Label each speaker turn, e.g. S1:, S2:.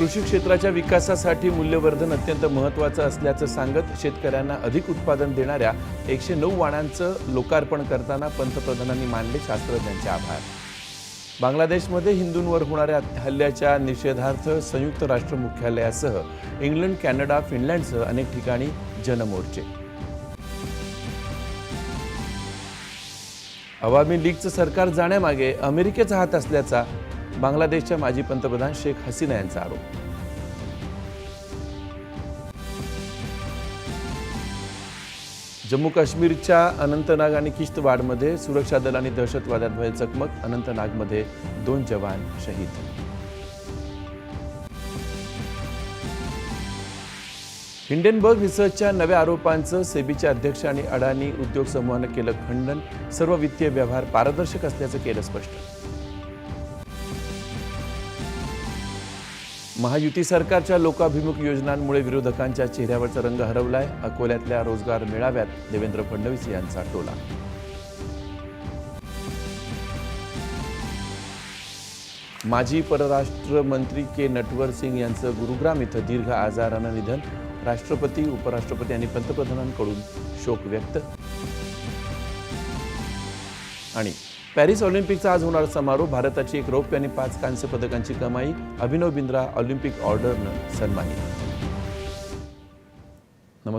S1: कृषी क्षेत्राच्या विकासासाठी मूल्यवर्धन अत्यंत महत्त्वाचं असल्याचं सांगत शेतकऱ्यांना अधिक उत्पादन देणाऱ्या एकशे नऊ वाणांचं लोकार्पण करताना पंतप्रधानांनी मानले शास्त्रज्ञांचे आभार. बांगलादेशमध्ये हिंदूंवर होणाऱ्या हल्ल्याच्या निषेधार्थ संयुक्त राष्ट्र मुख्यालयासह इंग्लंड कॅनडा फिनलँडसह अनेक ठिकाणी जनमोर्चे. अवामी लीगचं सरकार जाण्यामागे अमेरिकेचा हात असल्याचा बांगलादेशच्या माजी पंतप्रधान शेख हसीना यांचा आरोप. जम्मू काश्मीरच्या अनंतनाग आणि किश्तवाडमध्ये सुरक्षा दल आणि दहशतवाद्यांमध्ये चकमक अनंतनागमध्ये दोन जवान शहीद. हिंडेनबर्ग रिसर्चच्या नव्या आरोपांचं सेबीचे अध्यक्ष आणि अडाणी उद्योग समूहानं केलं खंडन सर्व वित्तीय व्यवहार पारदर्शक असल्याचं केलं स्पष्ट. महायुती सरकारच्या लोकाभिमुख योजनांमुळे विरोधकांच्या चेहऱ्यावरचा रंग हरवलाय. अकोल्यातल्या रोजगार मेळाव्यात देवेंद्र फडणवीस यांचा टोला. माजी परराष्ट्र मंत्री के नटवर सिंग यांचं गुरुग्राम इथं दीर्घ आजारानं निधन. राष्ट्रपती उपराष्ट्रपती आणि पंतप्रधानांकडून शोक व्यक्त. आणि पॅरिस ऑलिम्पिकचा आज होणार समारोप. भारताची एक रौप्य आणि पाच कांस्य पदकांची कमाई. अभिनव बिंद्रा ऑलिम्पिक ऑर्डरनं सन्मानित. नमस्कार.